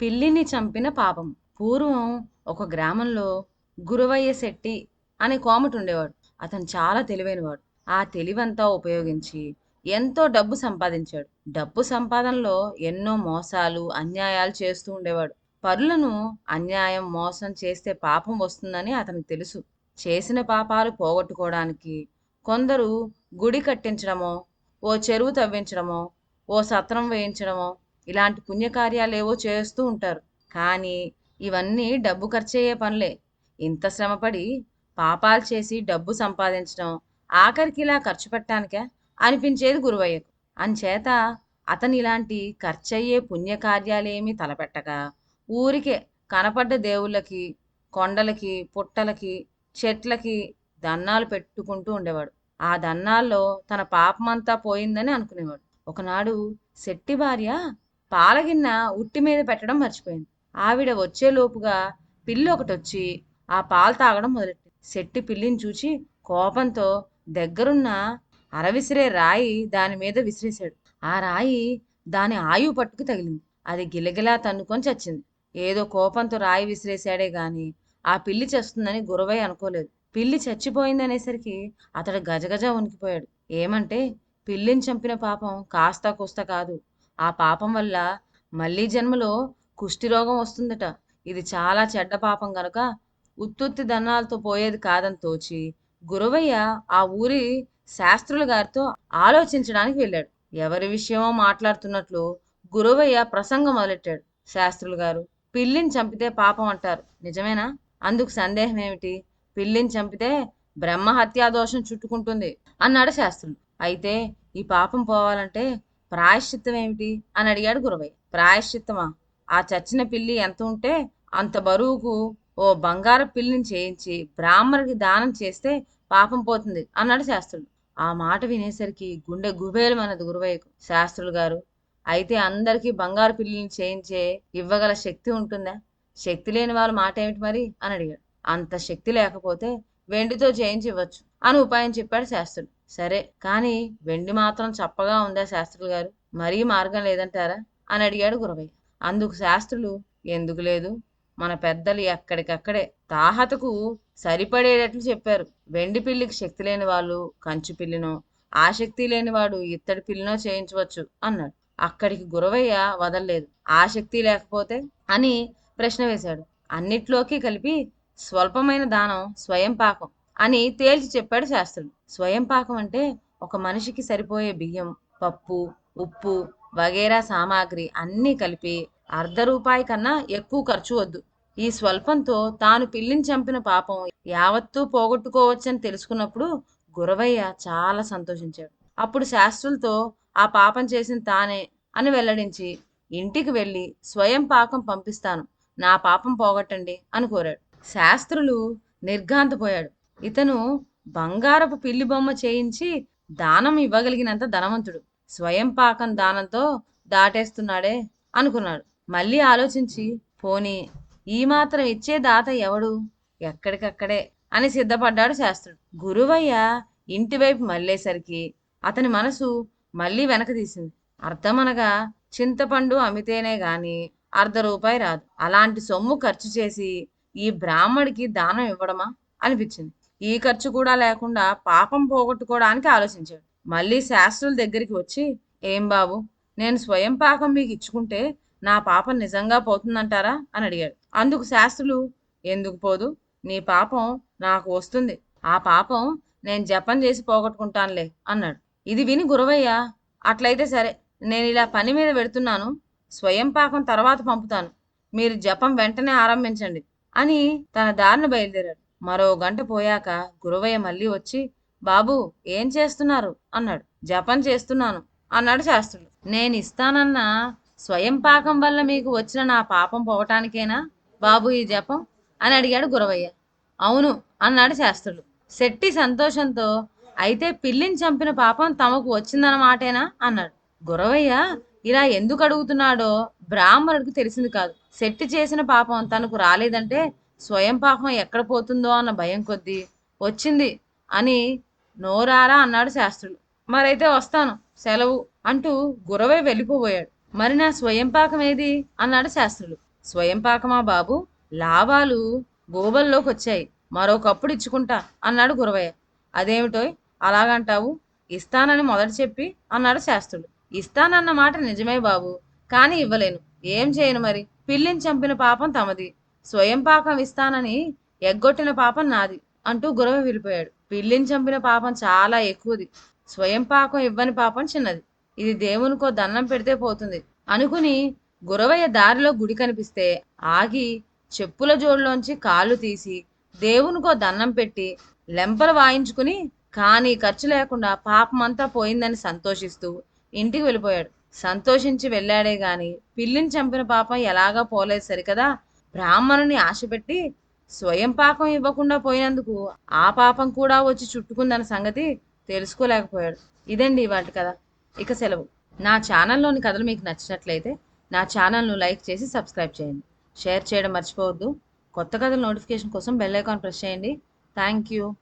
పిల్లిని చంపిన పాపం. పూర్వం ఒక గ్రామంలో గురవయ్య శెట్టి అనే కోమటి ఉండేవాడు. అతను చాలా తెలివైనవాడు. ఆ తెలివంతా ఉపయోగించి ఎంతో డబ్బు సంపాదించాడు. డబ్బు సంపాదనలో ఎన్నో మోసాలు అన్యాయాలు చేస్తూ ఉండేవాడు. పరులను అన్యాయం మోసం చేస్తే పాపం వస్తుందని అతనికి తెలుసు. చేసిన పాపాలు పోగొట్టుకోవడానికి కొందరు గుడి కట్టించడమో ఓ చెరువు తవ్వించడమో ఓ సత్రం వేయించడమో ఇలాంటి పుణ్యకార్యాలేవో చేస్తూ ఉంటారు. కానీ ఇవన్నీ డబ్బు ఖర్చయ్యే పనులే. ఇంత శ్రమపడి పాపాలు చేసి డబ్బు సంపాదించడం ఆఖరికి ఇలా ఖర్చు పెట్టడానికే? అనిపించేది గురువయ్యకు. అంచేత అతను ఇలాంటి ఖర్చయ్యే పుణ్యకార్యాలేమీ తలపెట్టక ఊరికే కనపడ్డ దేవుళ్ళకి కొండలకి పుట్టలకి చెట్లకి దన్నాలు పెట్టుకుంటూ ఉండేవాడు. ఆ దన్నాల్లో తన పాపమంతా పోయిందని అనుకునేవాడు. ఒకనాడు శెట్టి భార్య పాలగిన్న ఉట్టి మీద పెట్టడం మర్చిపోయింది. ఆవిడ వచ్చేలోపుగా పిల్లి ఒకటి వచ్చి ఆ పాలు తాగడం మొదలెట్టింది. శెట్టి పిల్లిని చూచి కోపంతో దగ్గరున్న అరవిసిరే రాయి దాని మీద విసిరేశాడు. ఆ రాయి దాని ఆయువు పట్టుకు తగిలింది. అది గిలగిలా తన్నుకొని చచ్చింది. ఏదో కోపంతో రాయి విసిరేశాడే గాని ఆ పిల్లి చస్తుందని గురవయ్య అనుకోలేదు. పిల్లి చచ్చిపోయిందనేసరికి అతడు గజగజ వణికిపోయాడు. ఏమంటే పిల్లిని చంపిన పాపం కాస్త కూస్త కాదు. ఆ పాపం వల్ల మళ్ళీ జన్మలో కుష్ఠిరోగం వస్తుందట. ఇది చాలా చెడ్డ పాపం గనుక ఉత్తుత్తి దన్నాలతో పోయేది కాదని తోచి గురవయ్య ఆ ఊరి శాస్త్రుల గారితో ఆలోచించడానికి వెళ్ళాడు. ఎవరి విషయమో మాట్లాడుతున్నట్లు గురవయ్య ప్రసంగం మొదలెట్టాడు. శాస్త్రులు గారు పిల్లిని చంపితే పాపం అంటారు. నిజమేనా? అందుకు సందేహం ఏమిటి? పిల్లిని చంపితే బ్రహ్మ హత్యా దోషం చుట్టుకుంటుంది అన్నాడు శాస్త్రులు. అయితే ఈ పాపం పోవాలంటే ప్రాయశ్చిత్తం ఏమిటి? అని అడిగాడు గురవయ్య ప్రాయశ్చిత్తమా? ఆ చచ్చిన పిల్లి ఎంత ఉంటే అంత బరువుకు ఓ బంగారు పిల్లిని చేయించి బ్రాహ్మణుడికి దానం చేస్తే పాపం పోతుంది అన్నాడు శాస్త్రుడు. ఆ మాట వినేసరికి గుండె గుబేలమన్నది గురువయ్యకు. శాస్త్రులు గారు అయితే అందరికీ బంగారు పిల్లిని చేయించే ఇవ్వగల శక్తి ఉంటుందా? శక్తి లేని వాళ్ళ మాట ఏమిటి మరి? అని అడిగాడు. అంత శక్తి లేకపోతే వెండితో చేయించివ్వచ్చు అని ఉపాయం చెప్పాడు శాస్త్రుడు. సరే కానీ వెండి మాత్రం చప్పగా ఉందా శాస్త్రులు గారు? మరీ మార్గం లేదంటారా? అని అడిగాడు గురవయ్య. అందుకు శాస్త్రులు ఎందుకు లేదు? మన పెద్దలు ఎక్కడికక్కడే తాహతకు సరిపడేటట్లు చెప్పారు. వెండి పిల్లికి శక్తి లేని వాళ్ళు కంచు పిల్లినో ఆసక్తి లేనివాడు ఇత్తడి పిల్లినో చేయించవచ్చు అన్నాడు. అక్కడికి గురవయ్య వదలలేదు. ఆసక్తి లేకపోతే? అని ప్రశ్న వేశాడు. అన్నిట్లోకి కలిపి స్వల్పమైన దానం స్వయం పాకం అని తేల్చి చెప్పాడు శాస్త్రుడు. స్వయం పాకం అంటే ఒక మనిషికి సరిపోయే బియ్యం పప్పు ఉప్పు వగేరా సామాగ్రి అన్నీ కలిపి అర్ధ రూపాయి కన్నా ఎక్కువ ఖర్చు వద్దు. ఈ స్వల్పంతో తాను పిల్లిని చంపిన పాపం యావత్తూ పోగొట్టుకోవచ్చని తెలుసుకున్నప్పుడు గురవయ్య చాలా సంతోషించాడు. అప్పుడు శాస్త్రులతో ఆ పాపం చేసిన తానే అని వెల్లడించి ఇంటికి వెళ్ళి స్వయం పాకం పంపిస్తాను. నా పాపం పోగొట్టండి అని కోరాడు. శాస్త్రులు నిర్ఘాంతపోయాడు. ఇతను బంగారపు పిల్లి బొమ్మ చేయించి దానం ఇవ్వగలిగినంత ధనవంతుడు. స్వయం పాకం దానంతో దాటేస్తున్నాడే అనుకున్నాడు. మళ్ళీ ఆలోచించి పోనీ ఈ మాత్రం ఇచ్చే దాత ఎవడు? ఎక్కడికక్కడే అని సిద్ధపడ్డాడు శాస్త్రుడు. గురువయ్య ఇంటివైపు మళ్ళేసరికి అతని మనసు మళ్ళీ వెనక తీసింది. అర్థమనగా చింతపండు అమ్మితేనే గాని అర్ధ రూపాయి రాదు. అలాంటి సొమ్ము ఖర్చు చేసి ఈ బ్రాహ్మడికి దానం ఇవ్వడమా? అనిపించింది. ఈ ఖర్చు కూడా లేకుండా పాపం పోగొట్టుకోవడానికి ఆలోచించాడు. మళ్ళీ శాస్త్రుల దగ్గరికి వచ్చి ఏం బాబు నేను స్వయం పాకం మీకు ఇచ్చుకుంటే నా పాపం నిజంగా పోతుందంటారా? అని అడిగాడు. అందుకు శాస్త్రులు ఎందుకు పోదు? నీ పాపం నాకు వస్తుంది. ఆ పాపం నేను జపం చేసి పోగొట్టుకుంటానులే అన్నాడు. ఇది విని గురవయ్య. అట్లయితే సరే నేను ఇలా పని మీద పెడుతున్నాను స్వయం పాకం తర్వాత పంపుతాను. మీరు జపం వెంటనే ఆరంభించండి. అని తన దారిన బయలుదేరాడు. మరో గంట పోయాక గురవయ్య మళ్ళీ వచ్చి బాబు ఏం చేస్తున్నారు? అన్నాడు. జపం చేస్తున్నాను అన్నాడు శాస్త్రుడు. నేను ఇస్తానన్న స్వయం పాకం వల్ల మీకు వచ్చిన నా పాపం పోవటానికేనా బాబు ఈ జపం? అని అడిగాడు గురవయ్య. అవును అన్నాడు శాస్త్రుడు. శెట్టి సంతోషంతో అయితే పిల్లిని చంపిన పాపం తమకు వచ్చిందన్నమాటేనా? అన్నాడు. గురవయ్య ఇలా ఎందుకు అడుగుతున్నాడో బ్రాహ్మణుడికి తెలిసింది కాదు. శెట్టి చేసిన పాపం తనకు రాలేదంటే స్వయం పాపం ఎక్కడ పోతుందో అన్న భయం కొద్దీ వచ్చింది అని నోరారా అన్నాడు శాస్త్రుడు మరైతే వస్తాను సెలవు అంటూ గురవై వెళ్ళిపోబోయాడు. మరి నా స్వయం పాకం ఏది? అన్నాడు శాస్త్రులు. స్వయం పాకమా బాబు? లాభాలు గోబల్లోకి వచ్చాయి. మరొకప్పుడు ఇచ్చుకుంటా అన్నాడు గురవయ్య. అదేమిటోయ్? అలాగంటావు? ఇస్తానని మొదట చెప్పి అన్నాడు శాస్త్రుడు ఇస్తానన్న మాట నిజమే బాబు. కానీ ఇవ్వలేను. ఏం చేయను మరి? పిల్లిని చంపిన పాపం తమది. స్వయం పాకం ఇస్తానని ఎగ్గొట్టిన పాపం నాది అంటూ గురవ విడిపోయాడు పిల్లిని చంపిన పాపం చాలా ఎక్కువది. స్వయం పాకం ఇవ్వని పాపం చిన్నది. ఇది దేవునికో దండం పెడితే పోతుంది. అనుకుని గురవయ్య దారిలో గుడి కనిపిస్తే ఆగి చెప్పుల జోడులోంచి కాళ్ళు తీసి దేవునికో దండం పెట్టి లెంపలు వాయించుకుని కానీ ఖర్చు లేకుండా పాపమంతా పోయిందని సంతోషిస్తూ ఇంటికి వెళ్ళిపోయాడు. సంతోషించి వెళ్ళాడే గాని పిల్లిని చంపిన పాపం ఎలాగా పోలేదు సరికదా? బ్రాహ్మణుని ఆశపెట్టి స్వయం పాకం ఇవ్వకుండా పోయినందుకు ఆ పాపం కూడా వచ్చి చుట్టుకుందన్న సంగతి తెలుసుకోలేకపోయాడు. ఇదండి వాటి కథ. ఇక సెలవు. నా ఛానల్లోని కథలు మీకు నచ్చినట్లయితే నా ఛానల్ను లైక్ చేసి సబ్స్క్రైబ్ చేయండి. షేర్ చేయడం మర్చిపోవద్దు. కొత్త కథల నోటిఫికేషన్ కోసం బెల్ ఐకాన్ ప్రెస్ చేయండి. Thank you.